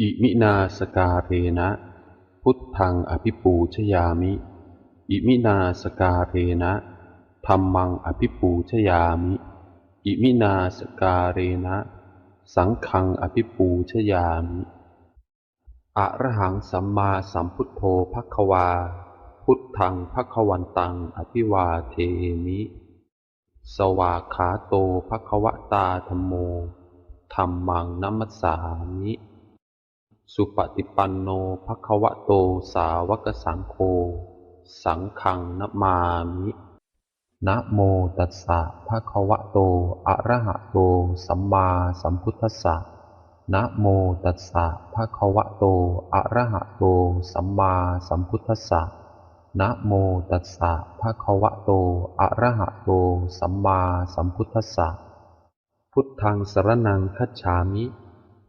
อิมินาสกาเรนะ พุทธังอภิปูชยามิ อิมินาสกาเรนะธรรมังอภิปูชยามิ อิมินาสกาเรนะ สังฆังอภิปูชยามิอะระหังสัมมาสัมพุทโธภควา พุทธังภควันตังอภิวาเทมิ สวาขาโตภควตาธรรมโมธรรมังนัมมสสามิ สุปฏิปันโนภควโตสาวกสังโฆ สังฆังนมามินะโมตัสสะภะคะวะโต อะระหะโต สัมมาสัมพุทธัสสะนะโมตัสสะภะคะวะโต อะระหะโต สัมมาสัมพุทธัสสะนะโมตัสสะภะคะวะโต อะระหะโต สัมมาสัมพุทธัสสะพุทธังสรณังคัจฉามิ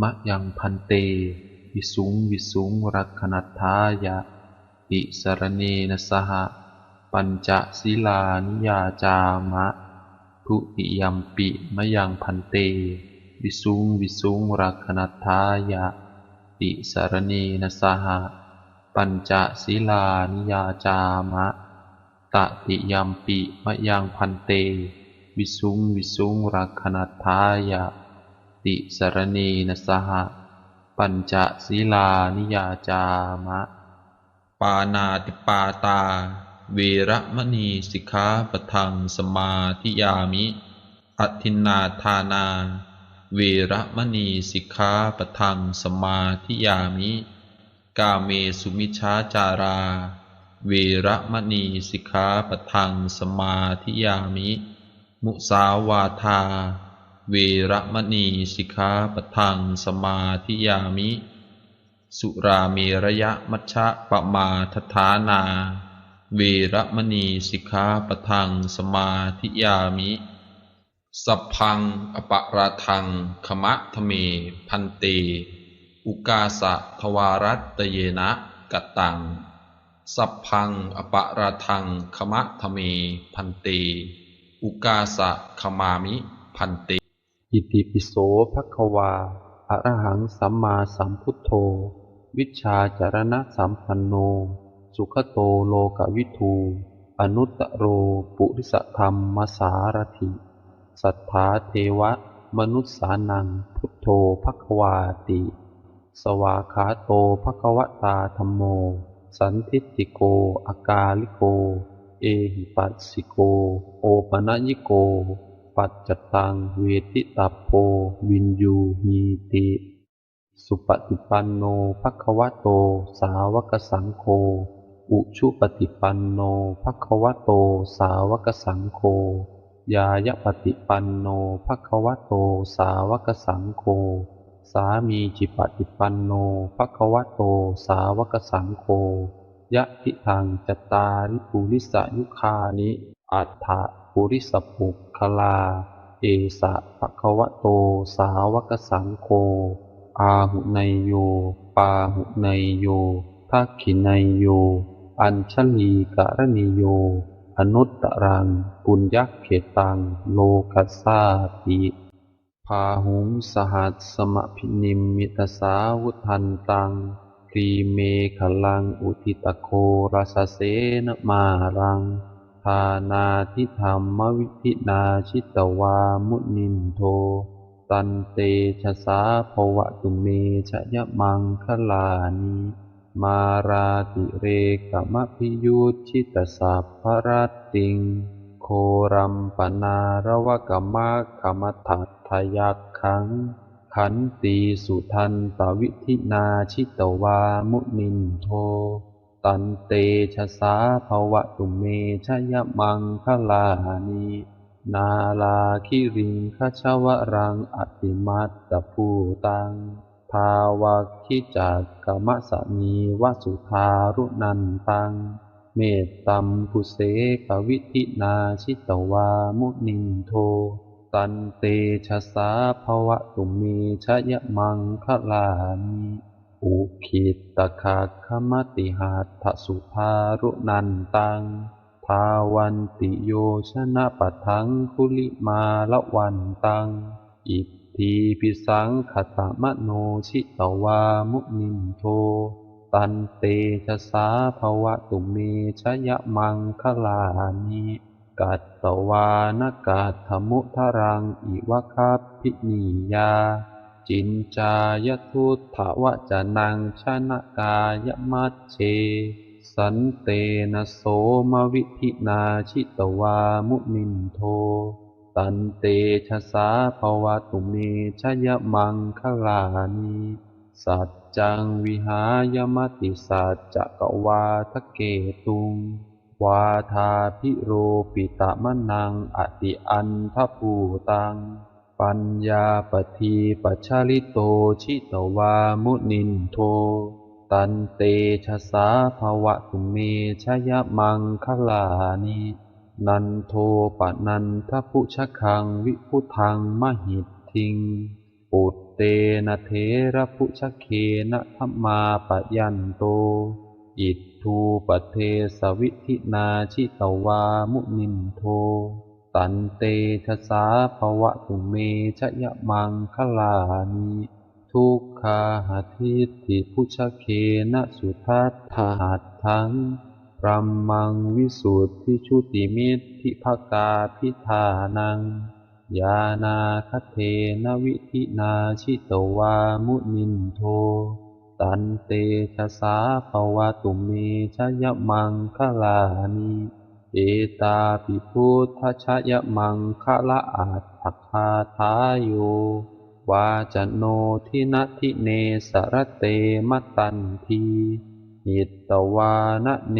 มะยังพันเต วิสุงวิสุงรักขณัทายะติสรเนนสหปัญจศีลานิยาจามะ ทุติยัมปิมะยังพันเต วิสุงวิสุงรักขณัทายะติสรเนนสหปัญจศีลานิยาจามะ ตติยัมปิมะยังพันเต วิสุงวิสุงรักขณัทายะ ติสรเนนสหปัญจศีลานิยาจามะ ปานาติปาตา เวระมณีสิกขาปทังสมาธิยามิอทินาทานา เวระมณีสิกขาปทังสมาธิยามิ กาเมสุมิชฌาจารา เวระมณีสิกขาปทังสมาธิยามิ มุสาวาทา เวระมณีสิกขาปทังสมาธิยามิ สุราเมระยะมัชฌะปะมาทฐานา เวระมณีสิกขาปทังสมาธิยามิ สัพพังอปะราทังขมะทะเม พันเต อุกาสะทวารัตเตเยนะกตตัง สัพพังอปะราทังขมะทะเม พันเต อุกาสะขมามิพันเต อิติปิโสภควาอะระหังสัมมาสัมพุทโธ วิชชาจารณะสัมปันโน สุขโตโลกวิทูอนุตตโรปุริสธรรมมสารถิ สัทธาเทวะ มนุษสานัง พุทโธภควาติ สวาขาโตภควตาธรรมโม สันทิฏฐิโกอากาลิโก เอหิปัสสิโก โอปะนยิโก ปัจจตังเวทิตาโพวินยูหีติ สุปฏิปันโนภควโต สาวกสังโฆอุชุปฏิปันโนภควโต สาวกสังโฆยายปฏิปันโนภควโต สาวกสังโฆสามีจิปฏิปันโนภควโต สาวกสังโฆยะทิทางจตาริปุริสยุคานิ อัฏฐปุริสปุคลา เอสะภควโต สาวกสังโฆ อาหุไนโย ปาหุไนโยทักขิไนโย อัญชลีกรณิโย อนุตตรัง ปุญญเขตัง โลกัสสาติพาหุงสหัสสมพินิมมิตสาวุทันตังกรีเมขลังอุทิตโคราสเสนมารัง ทานาทิธรรมวิธินาชิตวามุนินโท ตันเตชะสาภวะตุเมชะยะมังคลานิมาราติเรกมะพิยุตชิตสัพพรัตติง โครัมปนาระวะกมะกมทัตทยักขัง ขันตีสุทันตวิธินาชิตวามุนินโท ตันเตชะสาภวะตุเมชยมังคลานินาลาคิริงคชวรังอติมัตตภูตังทาวาคิจักกมะสะนีวสุทารุนันตัง เมตตัมปุเสกวิธินาชิตวามุนินโท ตันเตชะสาภวะตุเมชยมังคะลามิ อุคิตตคาคมติหาทสุภารุนันตังทาวันติโยชนะปัทังคุลิมาละวันตัง อิทธิพิสังขตมโนชิตวามุนินโท ตันเตชะสาภวะตุเมชยมังคะลานิกัตตวานกาธมุทรังอิวะคัพพินียา จินจายทุตถวจนังชนะกายมัชเช สันเตนะโสมวิธินาชิตวามุนินโท ตันเตชะสาภวะตุเมชยมังคะลานิสัจจังวิหายมติสัจจะกวาทะเกตุง วาทาพิโรปิตะมะนังอติอันทภูตัง ปัญญาปทีปัชาลิโตชิตวามุนินโท ตันเตชะสาภวะตุเมชยะมังคะลานินันโทปนันทพุชคังวิพุทังมหิตทิง ปุตเตนะเทระพุชเคนะธรรมาปยันโต อิททูปเทสวิธินาชิตวามุนินโท ตันเตชะสาภวะตุเมชยมังคะลานิทุกขาหาทิฏฐิพุชเคนะสุทัตถาหัตถังพรัมมังวิสุทธิชุติมิตทิภกาพิธานัง ยานาคเทนวิธินาชิตวามุนินโท ตันเตชะสาภวะตุเมชยมังคะลานิ เอตาปิพุทธชยะมังคะละอาตถคาทายโยวาจโนทินทิเนสรเตมตตันทีหิตตวานะเน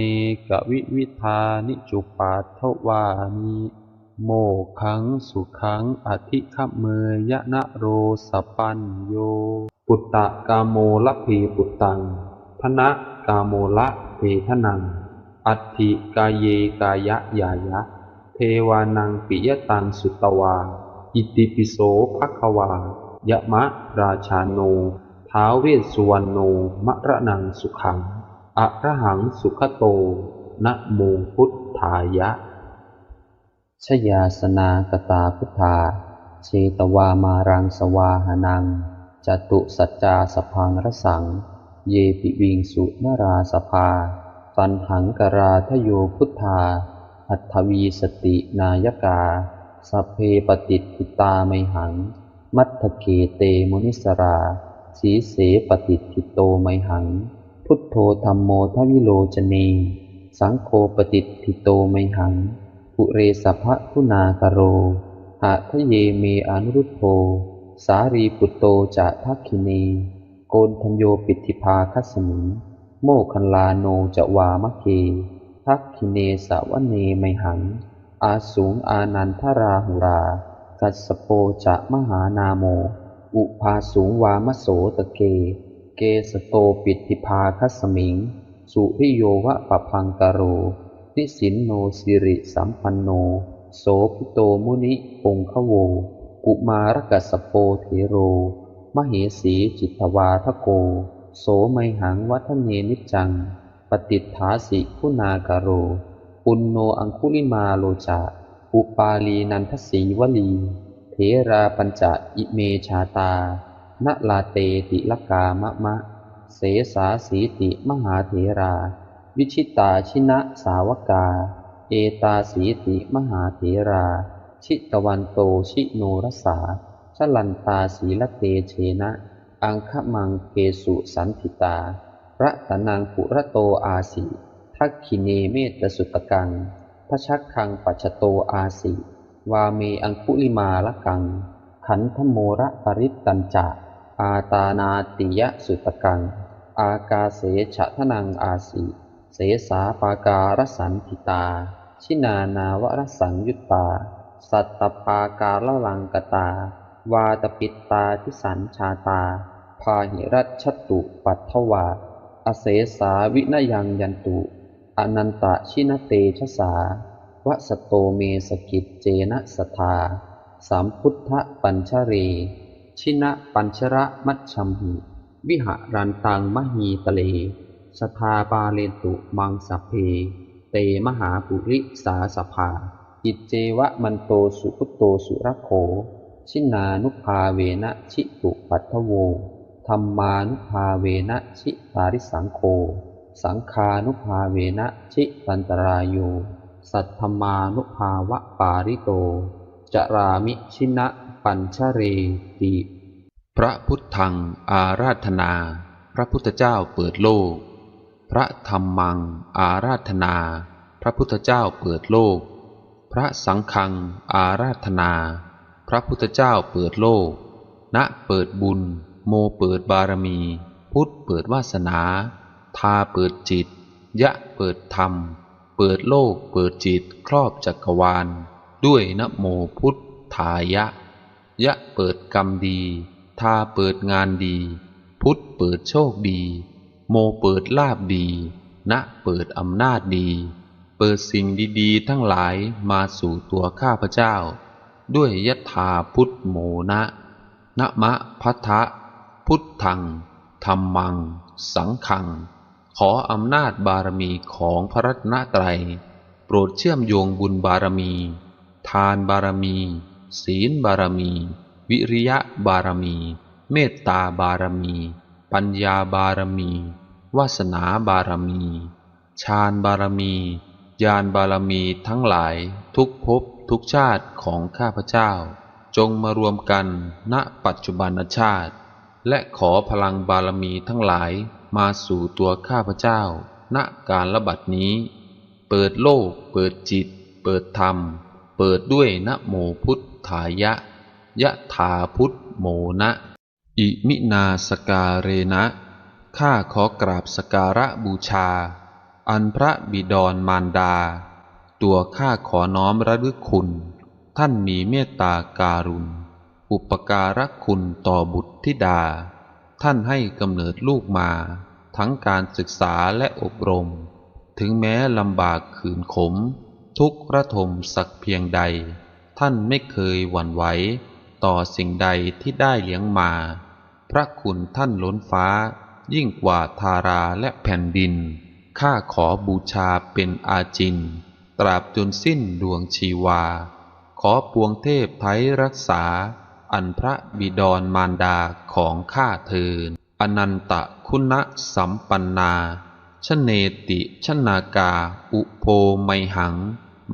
กวิวิธานิจุปาทวานิโมขังสุขังอธิขเมยะนะโรสปัญโย ปุตตะกาโมละพีปุตตังทนะกาโมละเพทนัง อัตถิกายเยกายะยายะ เทวานังปิยตังสุตวา อิติปิโสภควายะมะราชาโน ท้าเวสสุวรรณโนมะระนังสุขังอะระหังสุขโต นะโมพุทธายะ ชยาสนากตาพุทธาเชตวามารังสวาหานังจตุสัจจาสพังรสัง เยปิวิงสุนราสภา ตันหังกราทโยพุทธาอัตถวีสตินายกาสพเพปฏิติตาไมหัง มัทเกเตมุนิสรา สีเสปฏิทิโตไมหัง พุทโธธรรมโมทวิโลจเน สังโฆปฏิทิโตไมหัง ปุเรสัพพะคุณากโรหะทะเยเมอนุรุตโธสารีปุตโตจะทักขินีโกนทัญโยปิติภาคัสมิง โมคันลาโนจะวามะเกทักขิเนสาวเนไมหัง อาสูงอานันทราหุรา กัสโปจะมหานาโม อุภาสูงวามโสตะเก เกสโตปิติภาคัสมิง สุริโยวะปะพังกโร นิสินโนสิริสัมปันโน โสพิโตมุนิปงคโว กุมารกัสสโปเทโร มเหสีจิตวาทโก โสไมหังวัฒเนนิจัง ปฏิฐาสิคุณากโร ปุณโนอังคุลิมาโลจาอุปาลีนันทสีวลี เทราปัญจอิเมชาตานลาเตติลกามะมะ เสสาสีติมหาเถรา วิชิตาชินะสาวกา เอตาสีติมหาเถรา ชิตวันโตชิโนรสาชลันตาสีละเตเชนะ อังคมังเกสุสันติตา พระตนังปุระโตอาสีทักขิเนเมตสุตกังพระชักคังปัจโตอาสีวาเมอังคุลิมาละกัง ขันธโมระปริตตัญจะอาตานาติยะสุตกัง อากาเสฉะทนังอาสีเสสาปาการสันติตา ชินานาวรสังยุตตา สัตตปาการละลังกตา วาตปิตตาทิสันชาตาภาหิรัชตุปัทถวา อเสสาวินยังยันตุ อนันตชินเตชะสาวสโตเมสกิจเจนะสทาสามพุทธปัญชเร ชินะปัญชระมัชชัมหิ วิหารันตังมหีตะเล สทาบาเลนตุมังสพเพ เตมหาปุริสาสภา อิจเจวะมันโตสุพุตโตสุรโข ชินานุภาเวนะชิตุปัทโวธรรมานุภาเวนะชิปาริสังโฆสังคานุภาเวนะชิตันตรายโย สัทธมานุภาวะปาริโต จรามิชินะปัญชเรติ พระพุทธังอาราธนา พระพุทธเจ้าเปิดโลก พระธรรมังอาราธนา พระพุทธเจ้าเปิดโลก พระสังฆังอาราธนา พระพุทธเจ้าเปิดโลก ณ เปิดบุญ โมเปิดบารมี พุทธเปิดวาสนา ทาเปิดจิต ยะเปิดธรรม เปิดโลก เปิดจิต ครอบจักรวาล ด้วยนะโมพุทธายะ ยะเปิดกรรมดี ทาเปิดงานดี พุทธเปิดโชคดี โมเปิดลาบดี ณ เปิดอำนาจดี เปิดสิ่งดีๆ ทั้งหลายมาสู่ตัวข้าพเจ้า ด้วยยถาพุทธโมนะนะมะพัทธะพุทธังธรรมัง สังขัง ขออำนาจบารมีของพระรัตนตรัย โปรดเชื่อมโยงบุญบารมี ทานบารมี ศีลบารมี วิริยะบารมี เมตตาบารมี ปัญญาบารมี วาสนาบารมี ฌานบารมีญาณบารมีทั้งหลายทุกภพ ทุกชาติของข้าพเจ้า จงมารวมกันณปัจจุบันชาติ และขอพลังบารมีทั้งหลายมาสู่ตัวข้าพเจ้า ณการระบัดนี้ เปิดโลก เปิดจิต เปิดธรรม เปิดด้วยนะโมพุทธายะ ยะถาพุทธโมนะ อิมินาสการเรนะ ข้าขอกราบสการะบูชา อันพระบิดรมารดา ตัวข้าขอน้อมระลึกคุณ ท่านมีเมตตาการุณ อุปการะคุณต่อบุตรธิดา ท่านให้กำเนิดลูกมา ทั้งการศึกษาและอบรม ถึงแม้ลำบากขืนขม ทุกระทมสักเพียงใด ท่านไม่เคยหวั่นไหวต่อสิ่งใดที่ได้เลี้ยงมา พระคุณท่านล้นฟ้า ยิ่งกว่าทาราและแผ่นดิน ข้าขอบูชาเป็นอาจิน ตราบจนสิ้นดวงชีวา ขอปวงเทพไทยรักษา อันพระบิดรมารดาของข้าเทินอนันตคุณะสัมปันนาชเนติชนากา อุโพไมหัง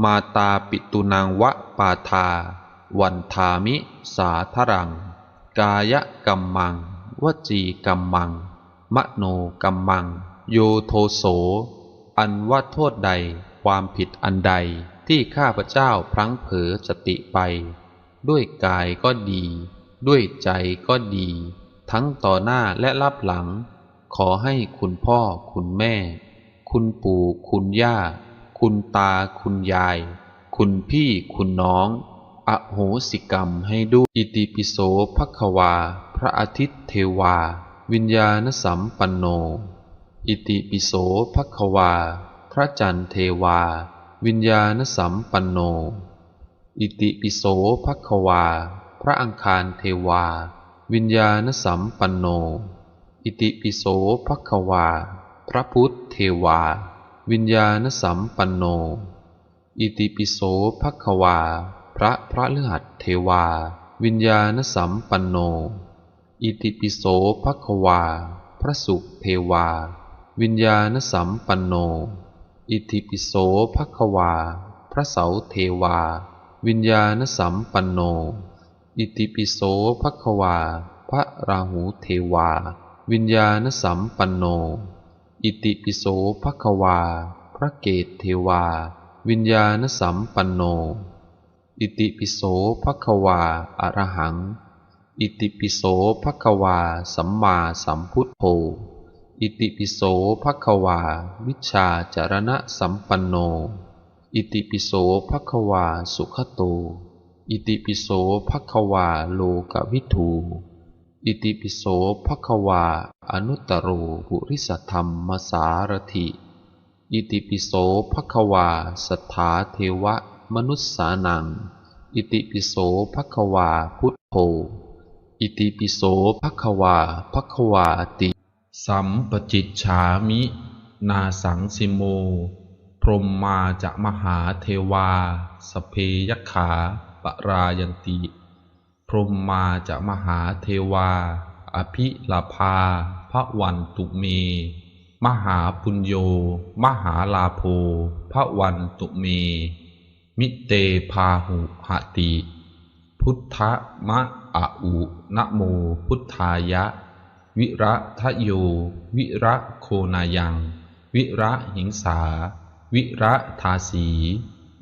มาตาปิตุนางวะปาทา วันทามิสาทรัง กายกัมมัง วจีกัมมัง มโนกัมมัง โยโทโส อันว่าโทษใด ความผิดอันใดที่ข้าพเจ้าพลั้งเผลอสติไป ด้วยกายก็ดี ด้วยใจก็ดี ทั้งต่อหน้าและรับหลัง ขอให้คุณพ่อคุณแม่ คุณปู่คุณย่า คุณตาคุณยาย คุณพี่คุณน้อง อโหสิกรรมให้ด้วยอิติปิโสภควา พระอาทิตย์เทวา วิญญาณสัมปันโน อิติปิโสภควา พระจันทร์เทวา วิญญาณสัมปันโน อิติปิโสภควา พระอังคารเทวา วิญญาณสัมปันโน อิติปิโสภควา พระพุทธเทวา วิญญาณสัมปันโน อิติปิโสภควา พระพระฤหัสเทวา วิญญาณสัมปันโน อิติปิโสภควา พระสุเทวาวิญญาณสัมปันโน อิติปิโสภควา พระเสาเทวา วิญญาณสัมปันโน อิติปิโสภควา พระราหูเทวา วิญญาณสัมปันโน อิติปิโสภควา พระเกตเทวา วิญญาณสัมปันโน อิติปิโสภควาอรหัง อิติปิโสภควา สัมมาสัมพุทโธ อิติปิโสภควา วิชาจารณะสัมปันโน อิติปิโสภควาสุขโต อิติปิโสภควาโลกวิทูอิติปิโสภควา อนุตตโรปุริสธรรมสารถิ อิติปิโสภควาสัทธาเทวะมนุสสานัง อิติปิโสภควาพุทโธ อิติปิโสภควาภควาติ สัมปจิตฉามิ นาสังสิโม พรหมมาจะมหาเทวา สเพยขาปรายันติ พรหมมาจะมหาเทวา อภิลาภาพระวันตุเม มหาปุญโย มหาลาโภพระวันตุเม มิเตพาหุหติ พุทธมะอะอุนะโมพุทธายะ วิระทะโย วิระโคนายัง วิระหิงสา วิระทาสี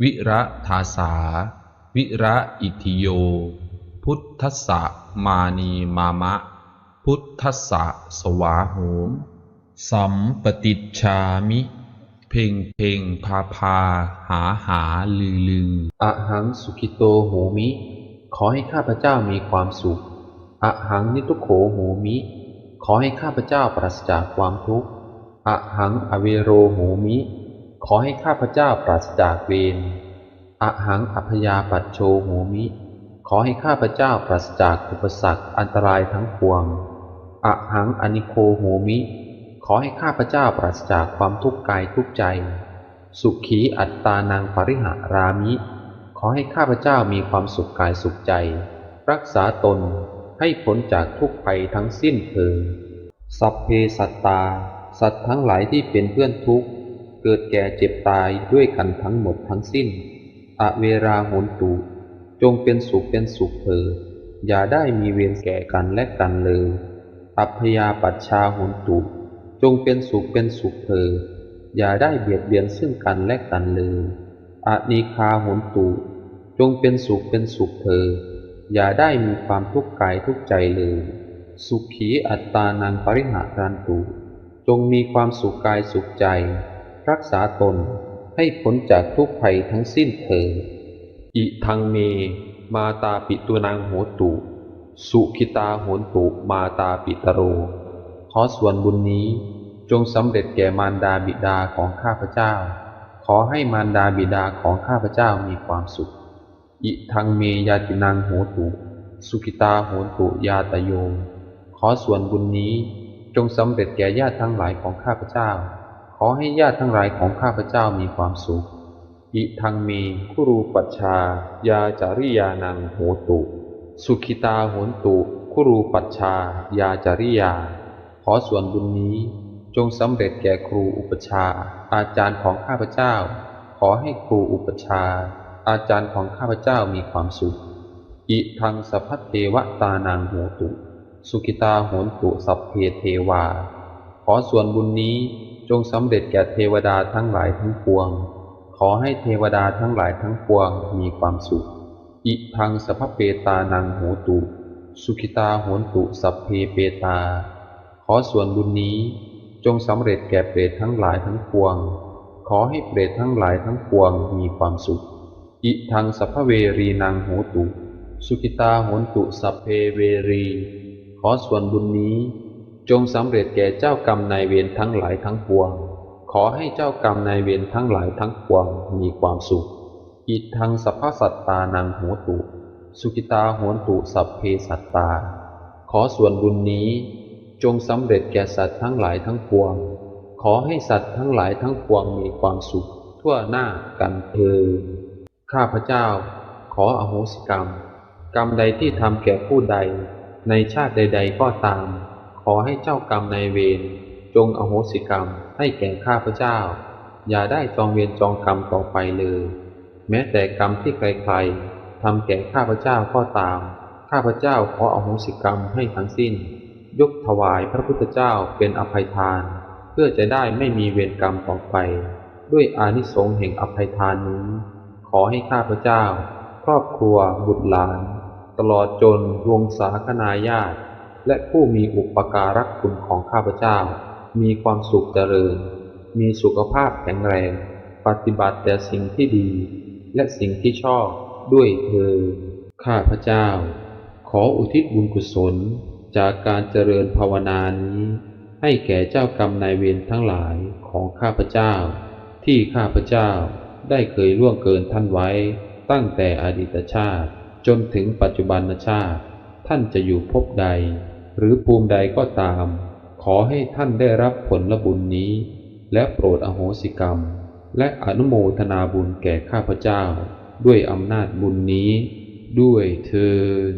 วิระทาสา วิระอิทิโย พุทธสะมานีมามะ พุทธสะสวาโหมสัมปติชามิ เพ่งเพ่งพาพา หาหาลือลืออะหังสุขิโตโหมิ ขอให้ข้าพเจ้ามีความสุขอะหังนิทุโขโหมิ ขอให้ข้าพเจ้าปราศจากความทุกข์อะหังอเวโรโหมิ ขอให้ข้าพเจ้าปราศจากเวรอะหังอัพยาปัจโชโหมิ ขอให้ข้าพเจ้าปราศจากอุปสรรคอันตรายทั้งปวงอะหังอนิโคโหมิ ขอให้ข้าพเจ้าปราศจากความทุกข์กายทุกใจ สุขีอัตตานังปริหารามิ ขอให้ข้าพเจ้ามีความสุขกายสุขใจ รักษาตน ให้พ้นจากทุกภัยทั้งสิ้นเถิดสัพเพสัตตา สัตว์ทั้งหลายที่เป็นเพื่อนทุกข์ เกิดแก่เจ็บตายด้วยกันทั้งหมดทั้งสิ้น อเวราโหนตุ จงเป็นสุขเป็นสุขเถิดอย่าได้มีเวรแก่กันและกันเลย อัพยาปัชชาโหนตุ จงเป็นสุขเป็นสุขเถิดอย่าได้เบียดเบียนซึ่งกันและกันเลย อนิคาโหนตุ จงเป็นสุขเป็นสุขเถิด อย่าได้มีความทุกข์กายทุกใจเลย สุขีอัตตานังปริหารันตุ จงมีความสุขกายสุขใจ รักษาตนให้พ้นจากทุกภัยทั้งสิ้นเถิดอิทังเม มาตาปิตุนังโหตุ สุขิตาโหนตุมาตาปิตโร ขอส่วนบุญนี้จงสำเร็จแก่มารดาบิดาของข้าพเจ้า ขอให้มารดาบิดาของข้าพเจ้ามีความสุข อิทังเมยาตินังโหตุ สุขิตาโหตุยาตโย ขอส่วนบุญนี้จงสำเร็จแก่ญาติทั้งหลายของข้าพเจ้า ขอให้ญาติทั้งหลายของข้าพเจ้ามีความสุข อิทังเมคุรูปัชชา ยาจาริยานังโหตุ สุขิตาโหตุคุรูปัชชา ยาจาริยา ขอส่วนบุญนี้จงสำเร็จแก่ครูอุปชา อาจารย์ของข้าพเจ้า ขอให้ครูอุปชา อาจารย์ของข้าพเจ้ามีความสุข อิทังสัพพเทวตานังโหตุ สุขิตาโหนตุสัพเพเทวา ขอส่วนบุญนี้จงสำเร็จแก่เทวดาทั้งหลายทั้งปวง ขอให้เทวดาทั้งหลายทั้งปวงมีความสุข อิทังสัพพเปตานังโหตุ สุขิตาโหนตุสัพเพเปตา ขอส่วนบุญนี้จงสำเร็จแก่เปรตทั้งหลายทั้งปวง ขอให้เปรตทั้งหลายทั้งปวงมีความสุข อิทังสัพพเวรีนังโหตุ สุขิตาโหนตุสัพเพเวรี ขอส่วนบุญนี้ จงสำเร็จแก่เจ้ากรรมนายเวรทั้งหลายทั้งปวง ขอให้เจ้ากรรมนายเวรทั้งหลายทั้งปวงมีความสุข อิทังสัพพสัตตานังโหตุ สุขิตาโหนตุสัพเพสัตตา ขอส่วนบุญนี้ จงสำเร็จแก่สัตว์ทั้งหลายทั้งปวง ขอให้สัตว์ทั้งหลายทั้งปวงมีความสุข ทั่วหน้ากันเธอ ข้าพเจ้า ขออโหสิกรรม กรรมใดที่ทำแก่ผู้ใด ในชาติใด ๆ ก็ตาม ขอให้เจ้ากรรมนายเวรจงอโหสิกรรมให้แก่ข้าพเจ้า อย่าได้จองเวรจองกรรมต่อไปเลย แม้แต่กรรมที่ใครๆทำแก่ข้าพเจ้าก็ตาม ข้าพเจ้าขออโหสิกรรมให้ทั้งสิ้น ยกถวายพระพุทธเจ้าเป็นอภัยทาน เพื่อจะได้ไม่มีเวรกรรมต่อไป ด้วยอานิสงส์แห่งอภัยทานนี้ ขอให้ข้าพเจ้า ครอบครัว บุตรหลาน ตลอดจนวงศาคณาญาติ และผู้มีอุปการะคุณของข้าพเจ้า มีความสุขเจริญ มีสุขภาพแข็งแรง ปฏิบัติแต่สิ่งที่ดี และสิ่งที่ชอบด้วยเธอ ข้าพเจ้า ขออุทิศบุญกุศล จากการเจริญภาวนานี้ ให้แก่เจ้ากรรมนายเวรทั้งหลายของข้าพเจ้า ที่ข้าพเจ้า ได้เคยล่วงเกินท่านไว้ ตั้งแต่อดีตชาติ จนถึงปัจจุบันชาติ ท่านจะอยู่ภพใด หรือภูมิใดก็ตาม ขอให้ท่านได้รับผลบุญนี้ และโปรดอโหสิกรรม และอนุโมทนาบุญแก่ข้าพเจ้า ด้วยอำนาจบุญนี้ ด้วยเทิน